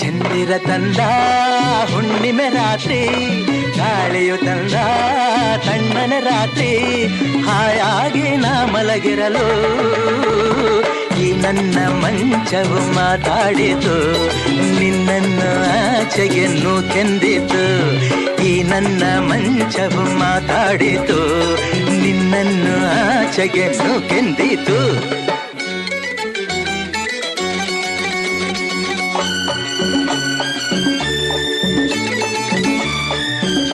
ಚಂದಿರ ತಂದ ಹುಣ್ಣಿಮೆ ರಾತ್ರಿ, ಗಾಳಿಯು ತಂದ ತಣ್ಣನ ರಾತ್ರಿ, ಹಾಯಾಗಿ ನಾ ಮಲಗಿರಲು. ಈ ನನ್ನ ಮಂಚವು ಮಾತಾಡಿತು, ನಿನ್ನನ್ನು ಆಚೆಯನ್ನು ಕೆಂದಿತು. ಈ ನನ್ನ ಮಂಚವು ಮಾತಾಡಿತು, ನಿನ್ನನ್ನು ಆಚೆಗೆ ನೂಕೆಂದಿತು